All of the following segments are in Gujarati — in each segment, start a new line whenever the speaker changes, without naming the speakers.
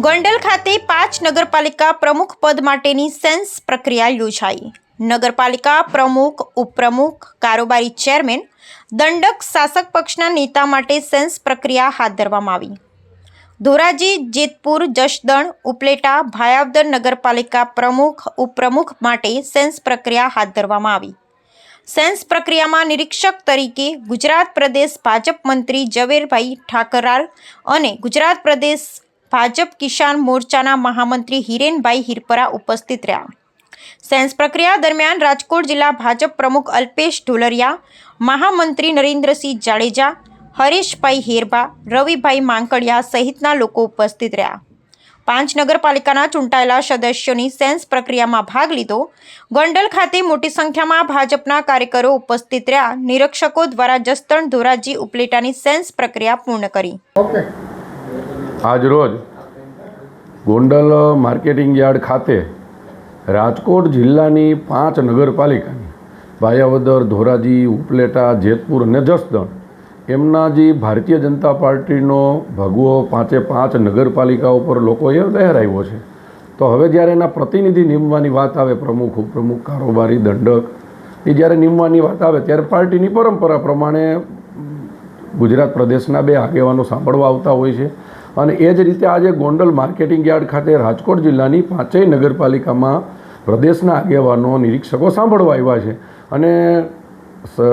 ગોંડલ ખાતે પાંચ નગરપાલિકા પ્રમુખ પદ માટેની સેન્સ પ્રક્રિયા યોજાઈ. નગરપાલિકા પ્રમુખ, ઉપપ્રમુખ, કારોબારી ચેરમેન, દંડક શાસક પક્ષના નેતા માટે સેન્સ પ્રક્રિયા હાથ ધરવામાં આવી. ધોરાજી, જેતપુર, જસદણ, ઉપલેટા, ભાયાવદર નગરપાલિકા પ્રમુખ, ઉપપ્રમુખ માટે સેન્સ પ્રક્રિયા હાથ ધરવામાં આવી. સેન્સ પ્રક્રિયામાં નિરીક્ષક તરીકે ગુજરાત પ્રદેશ ભાજપ મંત્રી ઝવેરભાઈ ઠાકરાલ અને ગુજરાત પ્રદેશ ભાજપ કિસાન મોરચાના મહામંત્રી હિરેનભાઈ હિરપરા ઉપસ્થિત રહ્યા. સેન્સ પ્રક્રિયા દરમિયાન રાજકોટ જિલ્લા ભાજપ પ્રમુખ અલ્પેશ ઢોલરિયા, મહામંત્રી નરેન્દ્રસિંહ જાડેજા, હરેશભાઈ હેરબા, રવિભાઈ માંકડિયા સહિતના લોકો ઉપસ્થિત રહ્યા. પાંચ નગરપાલિકાના ચૂંટાયેલા સદસ્યોની સેન્સ પ્રક્રિયામાં ભાગ લીધો. ગોંડલ ખાતે મોટી સંખ્યામાં ભાજપના કાર્યકરો ઉપસ્થિત રહ્યા. નિરીક્ષકો દ્વારા જસદણ ધોરાજી ઉપલેટાની સેન્સ પ્રક્રિયા પૂર્ણ કરી.
આજરોજ ગોંડલ માર્કેટિંગ યાર્ડ ખાતે રાજકોટ જિલ્લાની પાંચ નગરપાલિકાની ભાયાવદર ધોરાજી, ઉપલેટા, જેતપુર અને જસદણ એમના જે ભારતીય જનતા પાર્ટીનો ભગવો પાંચે પાંચ નગરપાલિકા ઉપર લોકોએ લહેરાવ્યો છે. તો હવે જ્યારે એના પ્રતિનિધિ નીમવાની વાત આવે, પ્રમુખ, ઉપપ્રમુખ, કારોબારી, દંડક, એ જ્યારે નીમવાની વાત આવે ત્યારે પાર્ટીની પરંપરા પ્રમાણે ગુજરાત પ્રદેશના બે આગેવાનો સાંભળવા આવતા હોય છે. અને એ જ રીતે આજે ગોંડલ માર્કેટિંગ યાર્ડ ખાતે રાજકોટ જિલ્લાની પાંચેય નગરપાલિકામાં પ્રદેશના આગેવાનો, નિરીક્ષકો સાંભળવા આવ્યા છે. અને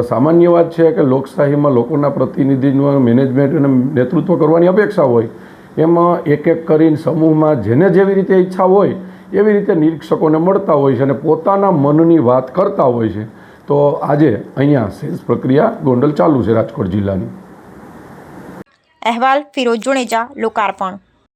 સામાન્ય વાત છે કે લોકશાહીમાં લોકોના પ્રતિનિધિનું મેનેજમેન્ટ અને નેતૃત્વ કરવાની અપેક્ષા હોય, એમાં એક એક કરીને સમૂહમાં જેને જેવી રીતે ઈચ્છા હોય, એવી રીતે નિરીક્ષકોને મળતા હોય છે અને પોતાના મનની વાત કરતા હોય છે. તો આજે અહીંયા સેલ્સ પ્રક્રિયા ગોંડલ ચાલુ છે રાજકોટ જિલ્લાની.
અહેવાલ ફિરોજ જુણેજા લોકાર્પણ.